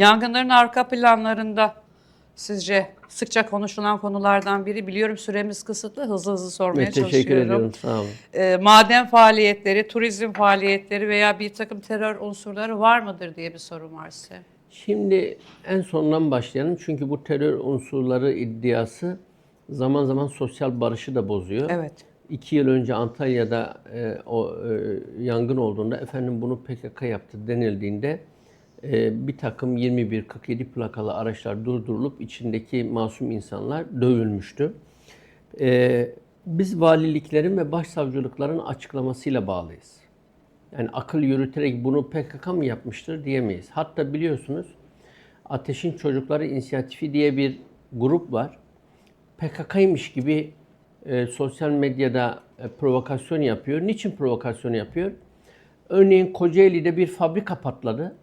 Yangınların arka planlarında sizce sıkça konuşulan konulardan biri biliyorum süremiz kısıtlı hızlı hızlı sormaya Evet, teşekkür çalışıyorum. ediyorum. Sağ olun. Ee, maden faaliyetleri, turizm faaliyetleri veya bir takım terör unsurları var mıdır diye bir sorum var size. Şimdi en sondan başlayalım. Çünkü bu terör unsurları iddiası zaman zaman sosyal barışı da bozuyor. Evet. İki yıl önce Antalya'da e, o e, yangın olduğunda efendim bunu PKK yaptı denildiğinde e, bir takım 21-47 plakalı araçlar durdurulup içindeki masum insanlar dövülmüştü. E, biz valiliklerin ve başsavcılıkların açıklamasıyla bağlıyız. Yani akıl yürüterek bunu PKK mı yapmıştır diyemeyiz. Hatta biliyorsunuz Ateşin Çocukları İnisiyatifi diye bir grup var. PKK'ymış gibi e, sosyal medyada e, provokasyon yapıyor. Niçin provokasyon yapıyor? Örneğin Kocaeli'de bir fabrika patladı.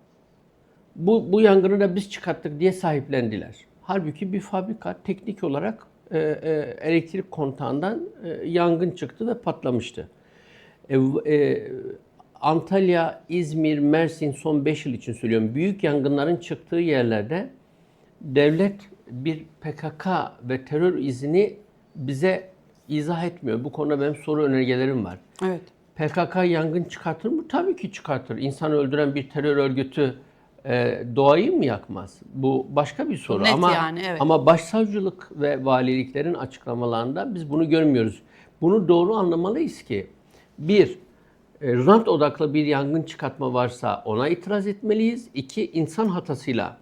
Bu, bu yangını da biz çıkarttık diye sahiplendiler. Halbuki bir fabrika teknik olarak e, e, elektrik kontağından e, yangın çıktı ve patlamıştı. E, e, Antalya, İzmir, Mersin son 5 yıl için söylüyorum. Büyük yangınların çıktığı yerlerde devlet bir PKK ve terör izini bize izah etmiyor. Bu konuda benim soru önergelerim var. Evet. PKK yangın çıkartır mı? Tabii ki çıkartır. İnsan öldüren bir terör örgütü e, doğayı mı yakmaz? Bu başka bir soru. Net ama yani, evet. ama başsavcılık ve valiliklerin açıklamalarında biz bunu görmüyoruz. Bunu doğru anlamalıyız ki bir e, rant odaklı bir yangın çıkartma varsa ona itiraz etmeliyiz. İki insan hatasıyla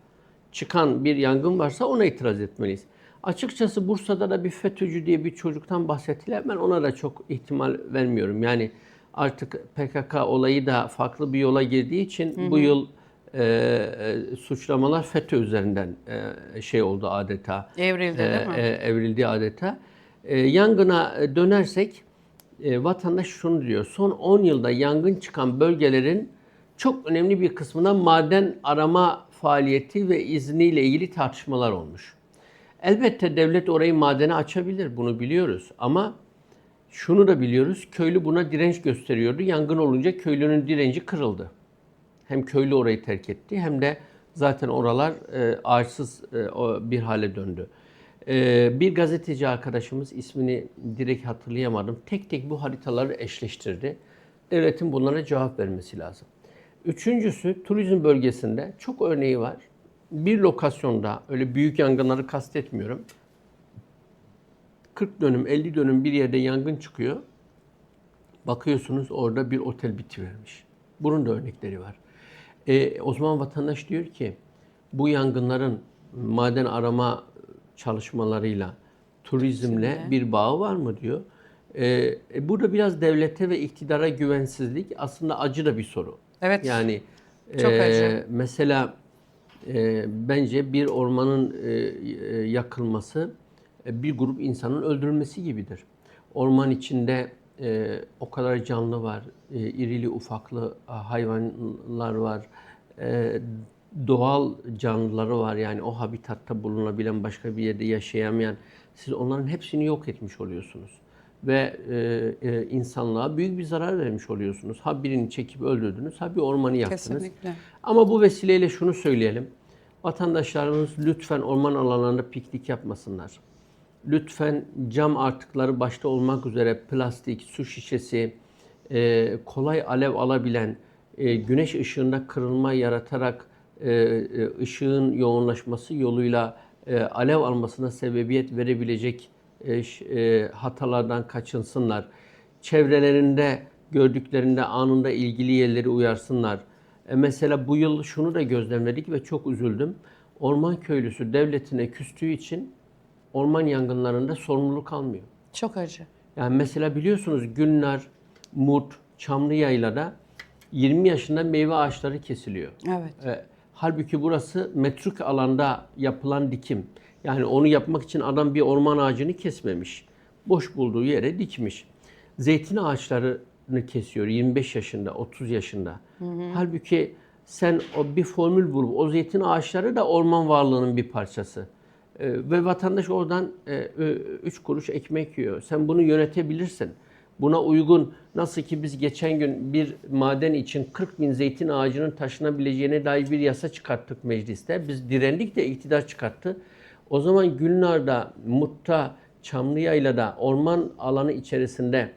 çıkan bir yangın varsa ona itiraz etmeliyiz. Açıkçası Bursa'da da bir FETÖ'cü diye bir çocuktan bahsettiler. Ben ona da çok ihtimal vermiyorum. Yani artık PKK olayı da farklı bir yola girdiği için bu yıl e, e, suçlamalar FETÖ üzerinden e, şey oldu adeta. Evrildi değil mi? E, e, evrildi adeta. E, yangına e, dönersek e, vatandaş şunu diyor. Son 10 yılda yangın çıkan bölgelerin çok önemli bir kısmında maden arama faaliyeti ve izniyle ilgili tartışmalar olmuş. Elbette devlet orayı madene açabilir. Bunu biliyoruz. Ama şunu da biliyoruz. Köylü buna direnç gösteriyordu. Yangın olunca köylünün direnci kırıldı. Hem köylü orayı terk etti hem de zaten oralar e, ağaçsız e, bir hale döndü. E, bir gazeteci arkadaşımız ismini direkt hatırlayamadım. Tek tek bu haritaları eşleştirdi. Devletin bunlara cevap vermesi lazım. Üçüncüsü turizm bölgesinde çok örneği var. Bir lokasyonda öyle büyük yangınları kastetmiyorum. 40 dönüm, 50 dönüm bir yerde yangın çıkıyor. Bakıyorsunuz orada bir otel bitivermiş. Bunun da örnekleri var. E, o zaman vatandaş diyor ki bu yangınların maden arama çalışmalarıyla turizmle Şimdi. bir bağı var mı diyor. E, e, burada biraz devlete ve iktidara güvensizlik aslında acı da bir soru. Evet. Yani Çok e, acı. mesela e, bence bir ormanın e, yakılması e, bir grup insanın öldürülmesi gibidir. Orman içinde e, o kadar canlı var, e, irili ufaklı hayvanlar var, e, doğal canlıları var yani o habitatta bulunabilen başka bir yerde yaşayamayan. Siz onların hepsini yok etmiş oluyorsunuz ve e, e, insanlığa büyük bir zarar vermiş oluyorsunuz. Ha birini çekip öldürdünüz, ha bir ormanı yaktınız. Kesinlikle. Ama bu vesileyle şunu söyleyelim. Vatandaşlarımız lütfen orman alanlarında piknik yapmasınlar. Lütfen cam artıkları başta olmak üzere plastik, su şişesi, e, kolay alev alabilen, e, güneş ışığında kırılma yaratarak e, e, ışığın yoğunlaşması yoluyla e, alev almasına sebebiyet verebilecek e, e, hatalardan kaçınsınlar. Çevrelerinde gördüklerinde anında ilgili yerleri uyarsınlar. E, mesela bu yıl şunu da gözlemledik ve çok üzüldüm. Orman köylüsü devletine küstüğü için orman yangınlarında sorumluluk almıyor. Çok acı. Yani mesela biliyorsunuz Günler, Mut, Çamlıyayla'da 20 yaşında meyve ağaçları kesiliyor. Evet. E, halbuki burası metruk alanda yapılan dikim. Yani onu yapmak için adam bir orman ağacını kesmemiş. Boş bulduğu yere dikmiş. Zeytin ağaçlarını kesiyor 25 yaşında, 30 yaşında. Halbuki sen o bir formül bulup o zeytin ağaçları da orman varlığının bir parçası. E, ve vatandaş oradan 3 kuruş ekmek yiyor. Sen bunu yönetebilirsin. Buna uygun nasıl ki biz geçen gün bir maden için 40 bin zeytin ağacının taşınabileceğine dair bir yasa çıkarttık mecliste. Biz direndik de iktidar çıkarttı. O zaman Gülnar'da, Mut'ta, Çamlıyayla'da orman alanı içerisinde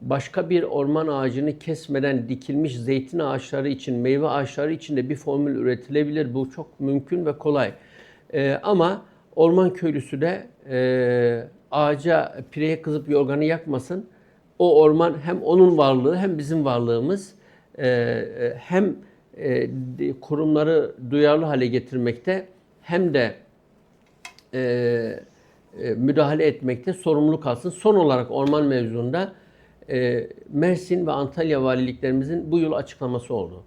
başka bir orman ağacını kesmeden dikilmiş zeytin ağaçları için, meyve ağaçları için de bir formül üretilebilir. Bu çok mümkün ve kolay. Ee, ama orman köylüsü de e, ağaca pireye kızıp yorganı yakmasın. O orman hem onun varlığı hem bizim varlığımız e, e, hem e, kurumları duyarlı hale getirmekte hem de e, e, müdahale etmekte sorumluluk alsın. Son olarak orman mevzuunda e, Mersin ve Antalya valiliklerimizin bu yıl açıklaması oldu.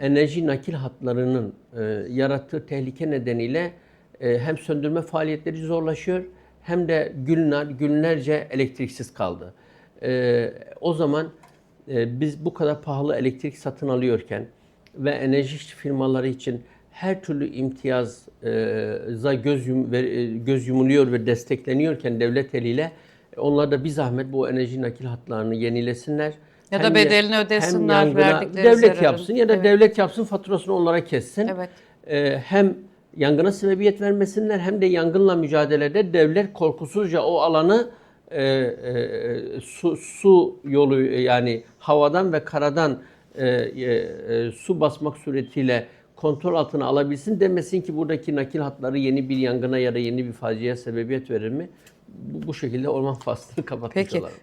Enerji nakil hatlarının e, yarattığı tehlike nedeniyle hem söndürme faaliyetleri zorlaşıyor hem de günler günlerce elektriksiz kaldı. E, o zaman e, biz bu kadar pahalı elektrik satın alıyorken ve enerji firmaları için her türlü imtiyaza göz, yum, e, göz yumuluyor ve destekleniyorken devlet eliyle e, onlar da bir zahmet bu enerji nakil hatlarını yenilesinler. Ya da Hem bedelini hem ödesinler, yangına verdikleri Devlet zararın. yapsın ya da Evet. devlet yapsın faturasını onlara kessin. Evet. E, hem yangına sebebiyet vermesinler hem de yangınla mücadelede devlet korkusuzca o alanı e, e, su, su yolu yani havadan ve karadan e, e, e, su basmak suretiyle kontrol altına alabilsin demesin ki buradaki nakil hatları yeni bir yangına ya da yeni bir faciaya sebebiyet verir mi? Bu, bu şekilde orman faslını kapatmış Peki. olalım.